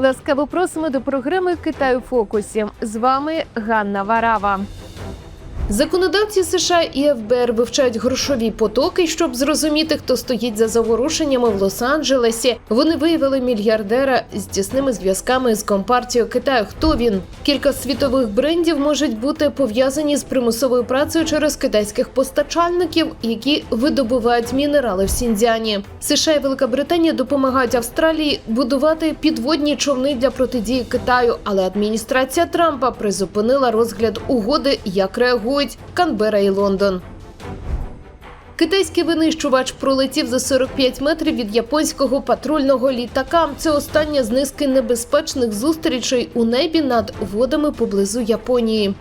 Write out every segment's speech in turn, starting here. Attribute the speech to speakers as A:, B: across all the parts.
A: Ласкаво просимо до програми Китай у фокусі. З вами Ганна Варава. Законодавці США і ФБР вивчають грошові потоки, щоб зрозуміти, хто стоїть за заворушеннями в Лос-Анджелесі. Вони виявили мільярдера з тісними зв'язками з компартією Китаю. Хто він? Кілька світових брендів можуть бути пов'язані з примусовою працею через китайських постачальників, які видобувають мінерали в Сіньцзяні. США і Велика Британія допомагають Австралії будувати підводні човни для протидії Китаю, але адміністрація Трампа призупинила розгляд угоди, як реагують Канбера і Лондон. Китайський винищувач пролетів за 45 метрів від японського патрульного літака. Це остання з низки небезпечних зустрічей у небі над водами поблизу Японії.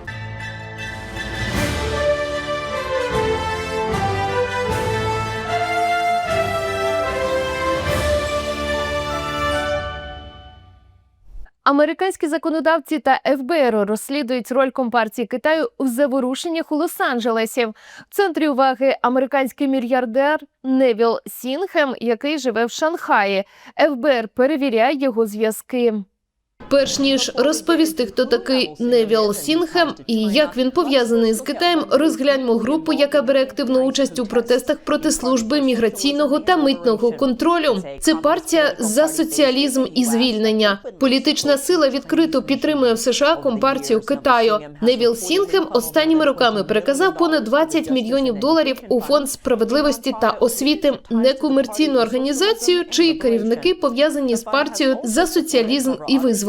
A: Американські законодавці та ФБР розслідують роль компартії Китаю в заворушеннях у Лос-Анджелесі. В центрі уваги американський мільярдер Невіл Сінхем, який живе в Шанхаї. ФБР перевіряє його зв'язки. Перш ніж розповісти, хто такий Невіл Сінхем і як він пов'язаний з Китаєм, розгляньмо групу, яка бере активну участь у протестах проти служби міграційного та митного контролю. Це партія за соціалізм і звільнення. Політична сила відкрито підтримує в США компартію Китаю. Невіл Сінхем останніми роками переказав понад 20 мільйонів доларів у фонд справедливості та освіти, некомерційну організацію, чиї керівники пов'язані з партією за соціалізм і визволення.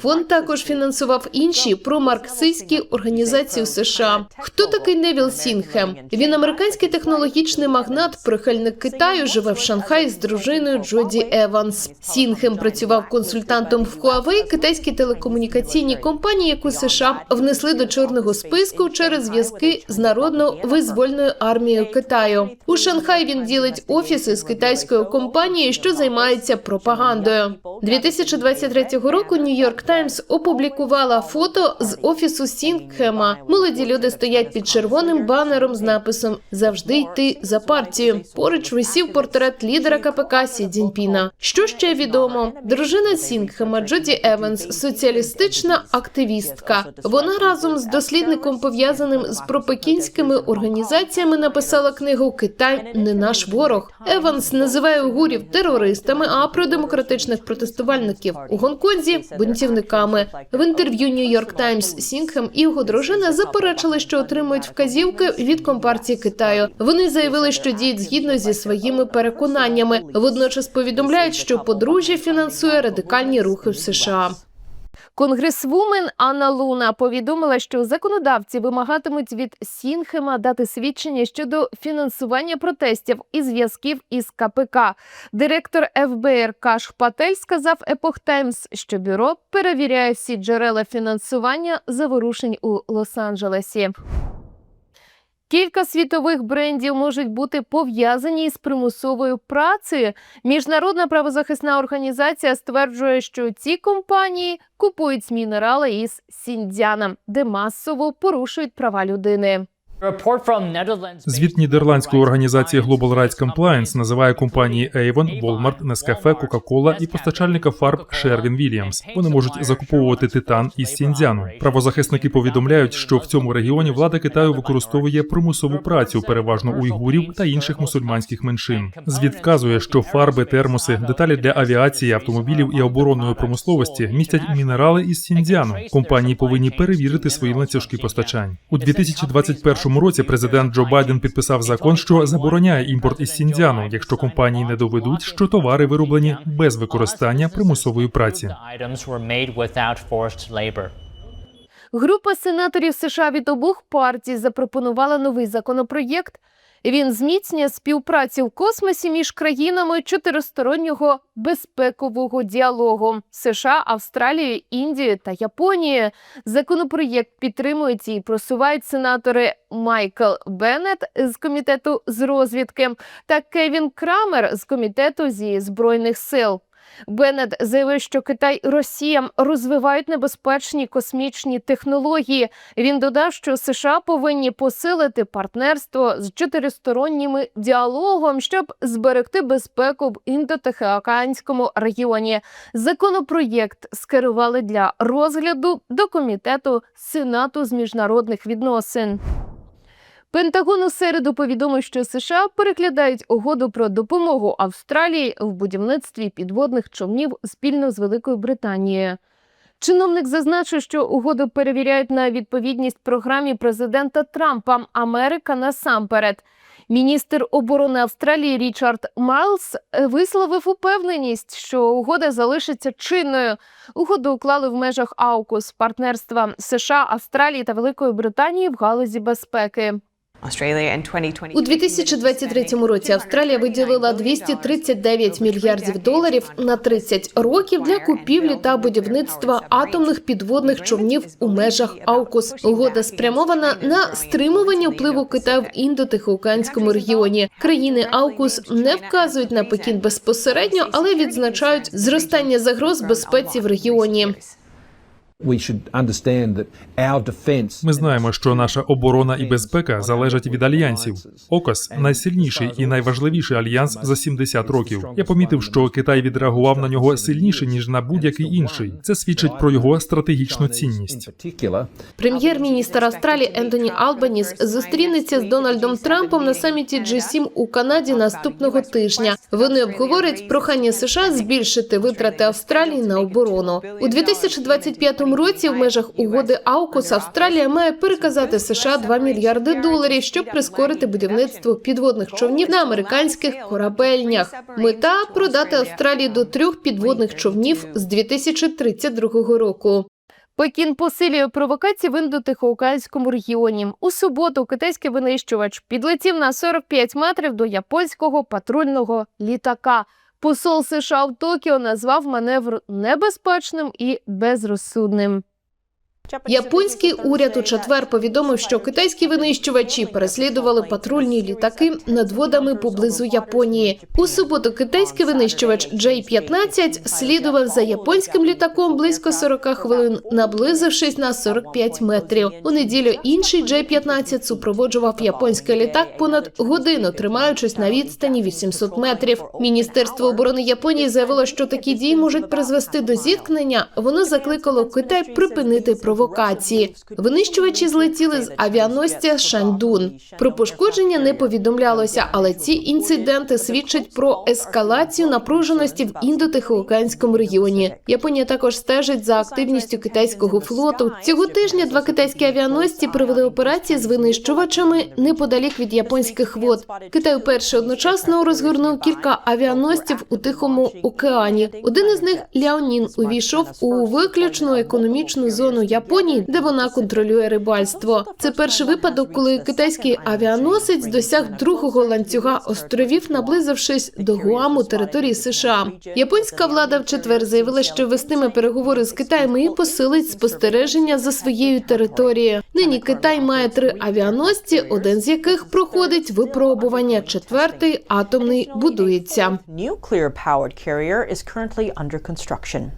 A: Фонд також фінансував інші промарксистські організації у США. Хто такий Невіл Сінхем? Він американський технологічний магнат, прихильник Китаю, живе в Шанхаї з дружиною Джоді Еванс. Сінхем працював консультантом в Huawei, китайській телекомунікаційній компанії, яку США внесли до чорного списку через зв'язки з народно-визвольною армією Китаю. У Шанхаї він ділить офіси з китайською компанією, що займається пропагандою. 2023 року Нью-Йорк Таймс опублікувала фото з офісу Сінгхема. Молоді люди стоять під червоним банером з написом Завжди йти за партію. Поруч висів портрет лідера КПК Сі Цзіньпіна. Що ще відомо? Дружина Сінгхема Джоді Еванс, соціалістична активістка. Вона разом з дослідником, пов'язаним з пропекінськими організаціями, написала книгу Китай не наш ворог. Еванс називає угурів терористами, а продемократичних протестувальників у Гонконзі бунтівниками. В інтерв'ю Нью-Йорк Таймс Сінгхем і його дружина заперечили, що отримують вказівки від компартії Китаю. Вони заявили, що діють згідно зі своїми переконаннями. Водночас повідомляють, що подружжя фінансує радикальні рухи в США. Конгресвумен Анна Луна повідомила, що законодавці вимагатимуть від Сінхема дати свідчення щодо фінансування протестів і зв'язків із КПК. Директор ФБР Каш Патель сказав Epoch Times, що бюро перевіряє всі джерела фінансування заворушень у Лос-Анджелесі. Кілька світових брендів можуть бути пов'язані з примусовою працею. Міжнародна правозахисна організація стверджує, що ці компанії купують мінерали із Сіндзяна, де масово порушують права людини.
B: Звіт нідерландської організації Global Rights Compliance називає компанії Avon, Walmart, Nescafe, Coca-Cola і постачальника фарб Sherwin Williams. Вони можуть закуповувати титан із Сіньцзяну. Правозахисники повідомляють, що в цьому регіоні влада Китаю використовує примусову працю, переважно уйгурів та інших мусульманських меншин. Звіт вказує, що фарби, термоси, деталі для авіації, автомобілів і оборонної промисловості містять мінерали із Сіньцзяну. Компанії повинні перевірити свої ланцюжки постачань у 2021 році. Президент Джо Байден підписав закон, що забороняє імпорт із Сіньцзяну, якщо компанії не доведуть, що товари вироблені без використання примусової праці.
A: Група сенаторів США від обох партій запропонувала новий законопроєкт. Він зміцнює співпрацю в космосі між країнами чотиристороннього безпекового діалогу США, Австралією, Індією та Японією. Законопроєкт підтримують і просувають сенатори Майкл Беннет з комітету з розвідки та Кевін Крамер з комітету зі збройних сил. Беннет заявив, що Китай і Росія розвивають небезпечні космічні технології. Він додав, що США повинні посилити партнерство з чотиристоронніми діалогом, щоб зберегти безпеку в індотихоокеанському регіоні. Законопроєкт скерували для розгляду до комітету Сенату з міжнародних відносин. Пентагон у середу повідомив, що США переглядають угоду про допомогу Австралії в будівництві підводних човнів спільно з Великою Британією. Чиновник зазначив, що угоду перевіряють на відповідність програмі президента Трампа Америка насамперед. Міністр оборони Австралії Річард Майлз е, висловив упевненість, що угода залишиться чинною. Угоду уклали в межах АУКУС партнерства США, Австралії та Великої Британії в галузі безпеки.
C: У 2023 році Австралія виділила 239 мільярдів доларів на 30 років для купівлі та будівництва атомних підводних човнів у межах АУКУС. Угода спрямована на стримування впливу Китаю в індотихоокеанському регіоні. Країни АУКУС не вказують на Пекін безпосередньо, але відзначають зростання загроз безпеці в регіоні.
B: Ми знаємо, що наша оборона і безпека залежать від альянсів. ОКОС найсильніший і найважливіший альянс за 70 років. Я помітив, що Китай відреагував на нього сильніше ніж на будь-який інший. Це свідчить про його стратегічну цінність.
C: Прем'єр-міністр Австралії Ентоні Албаніс зустрінеться з Дональдом Трампом на саміті G7 у Канаді наступного тижня. Вони обговорять прохання США збільшити витрати Австралії на оборону у 2025 році. В межах угоди АУКУС Австралія має переказати США 2 мільярди доларів, щоб прискорити будівництво підводних човнів на американських корабельнях. Мета продати Австралії до трьох підводних човнів з 2032 року.
A: Пекін посилює провокації в індотихоокеанському регіоні. У суботу китайський винищувач підлетів на 45 метрів до японського патрульного літака. Посол США в Токіо назвав маневр небезпечним і безрозсудним.
C: Японський уряд у четвер повідомив, що китайські винищувачі переслідували патрульні літаки над водами поблизу Японії. У суботу китайський винищувач J-15 слідував за японським літаком близько 40 хвилин, наблизившись на 45 метрів. У неділю інший J-15 супроводжував японський літак понад годину, тримаючись на відстані 800 метрів. Міністерство оборони Японії заявило, що такі дії можуть призвести до зіткнення. Воно закликало Китай припинити провокації. Винищувачі злетіли з авіаносця Шаньдун. Про пошкодження не повідомлялося, але ці інциденти свідчать про ескалацію напруженості в індотихоокеанському регіоні. Японія також стежить за активністю китайського флоту. Цього тижня два китайські авіаносці провели операції з винищувачами неподалік від японських вод. Китай вперше одночасно розгорнув кілька авіаносців у Тихому океані. Один із них Ляонін увійшов у виключну економічну зону Японії, де вона контролює рибальство. Це перший випадок, коли китайський авіаносець досяг другого ланцюга островів, наблизившись до Гуаму території США. Японська влада в четвер заявила, що вестиме переговори з Китаєм і посилить спостереження за своєю територією. Нині Китай має три авіаносці, один з яких проходить випробування. Четвертий атомний будується.
D: Nuclear powered carrier is currently under construction.